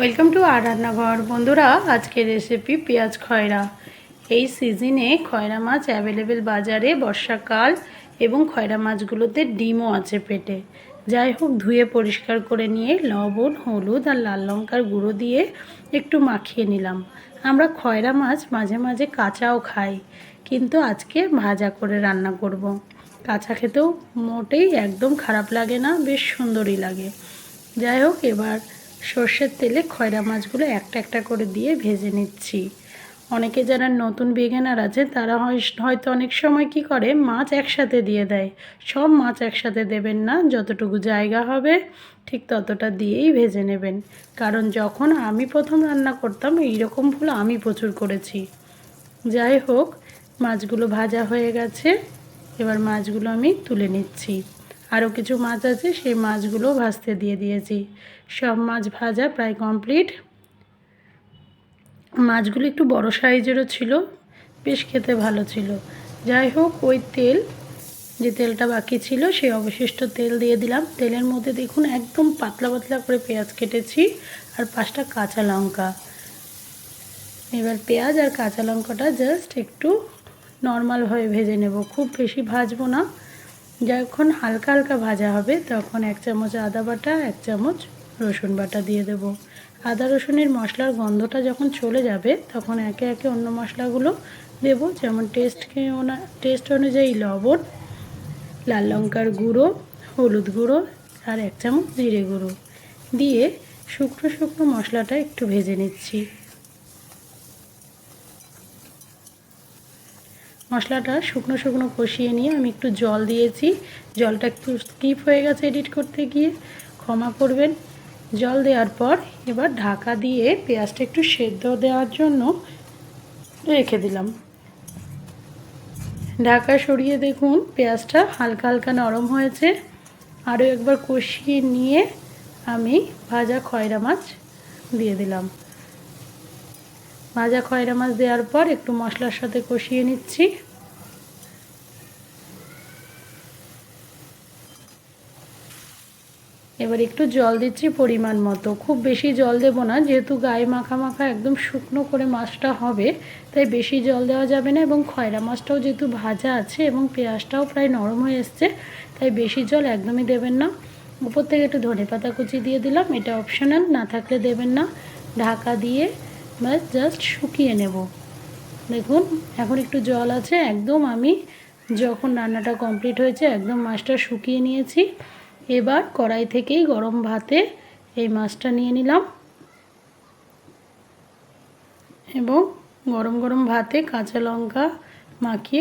Welcome to আর রান্নাঘর। বন্ধুরা, আজকের রেসিপি পেঁয়াজ খয়রা। এই সিজনে খয়রা মাছ অ্যাভেলেবেল বাজারে বর্ষাকাল এবং খয়রা মাছগুলোতে ডিমও আছে পেটে। যাই হোক, ধুয়ে পরিষ্কার করে নিয়ে লবণ, হলুদ আর লাল লঙ্কার গুঁড়ো দিয়ে একটু মাখিয়ে নিলাম। আমরা খয়রা মাছ মাঝে মাঝে কাঁচাও খাই, কিন্তু আজকে ভাজা করে রান্না করব। কাঁচা খেতেও মোটেই একদম খারাপ লাগে না, বেশ সুন্দরই লাগে। যাই হোক, এবার সর্ষের তেলে খয়রা মাছগুলো একটা একটা করে দিয়ে ভেজে নিচ্ছি। অনেকে যারা নতুন বেগেনার আছে তারা হয়তো অনেক সময় কি করে, মাছ একসাথে দিয়ে দেয়। সব মাছ একসাথে দেবেন না, যতটুকু জায়গা হবে, ঠিক ততটা দিয়েই ভেজে নেবেন। কারণ যখন আমি প্রথম রান্না করতাম, এইরকম ভুল আমি প্রচুর করেছি। যাই হোক, মাছগুলো ভাজা হয়ে গেছে। এবার মাছগুলো আমি তুলে নিচ্ছি। আরও কিছু মাছ আছে, সেই মাছগুলো ভাজতে দিয়ে দিয়েছি। সব মাছ ভাজা প্রায় কমপ্লিট। মাছগুলো একটু বড় সাইজেরও ছিল, বেশ খেতে ভালো ছিল। যাই হোক, ওই তেল, যে তেলটা বাকি ছিল সেই অবশিষ্ট তেল দিয়ে দিলাম। তেলের মধ্যে দেখুন, একদম পাতলা পাতলা করে পেঁয়াজ কেটেছি, আর পাঁচটা কাঁচা লঙ্কা। এবার পেঁয়াজ আর কাঁচা লঙ্কাটা জাস্ট একটু নর্মালভাবে ভেজে নেব। খুব বেশি ভাজবো না। যখন হালকা হালকা ভাজা হবে, তখন এক চামচ আদা বাটা, এক চামচ রসুন বাটা দিয়ে দেব। আদা রসুনের মশলার গন্ধটা যখন চলে যাবে, তখন একে একে অন্য মশলাগুলো দেব। যেমন টেস্টকে টেস্ট অনুযায়ী লবণ, লাল লঙ্কার গুঁড়ো, হলুদ গুঁড়ো আর এক চামচ জিরে গুঁড়ো। দিয়ে শুকনো শুকনো মশলাটা একটু ভেজে নিচ্ছি। মশলাটা শুকনো শুকনো কষিয়ে নিয়ে আমি একটু জল দিয়েছি। জলটা একটু স্কিপ হয়ে গেছে এডিট করতে গিয়ে। ক্ষমা করবেন। জল দেওয়ার পর এবার ঢাকা দিয়ে পেঁয়াজটা একটু সেদ্ধ দেওয়ার জন্য রেখে দিলাম। ঢাকা সরিয়ে দেখুন, পেঁয়াজটা হালকা হালকা নরম হয়েছে। আরও একবার কষিয়ে নিয়ে আমি ভাজা খয়রা মাছ দিয়ে দিলাম। ভাজা খয়রা মাছ দেওয়ার পর একটু মশলার সাথে কষিয়ে নিচ্ছি। এবার একটু জল দিচ্ছি পরিমাণ মতো। খুব বেশি জল দেব না, যেহেতু গায়ে মাখা মাখা একদম শুকনো করে মাছটা হবে, তাই বেশি জল দেওয়া যাবে না এবং খয়রা মাছটাও যেহেতু ভাজা আছে এবং পেঁয়াজটাও প্রায় নরম হয়ে এসছে, তাই বেশি জল একদমই দেবেন না। উপর থেকে একটু ধনে পাতা কুচি দিয়ে দিলাম, এটা অপশনাল না থাকলে দেবেন না। ঢাকা দিয়ে ব্যাস জাস্ট শুকিয়ে নেব। দেখুন, এখন একটু জল আছে, একদম আমি যখন রান্নাটা কমপ্লিট হয়েছে, একদম মাছটা শুকিয়ে নিয়েছি। এবার কড়াই থেকেই গরম ভাতে এই মাছটা নিয়ে নিলাম। এবং গরম গরম ভাতে কাঁচা লঙ্কা মাখিয়ে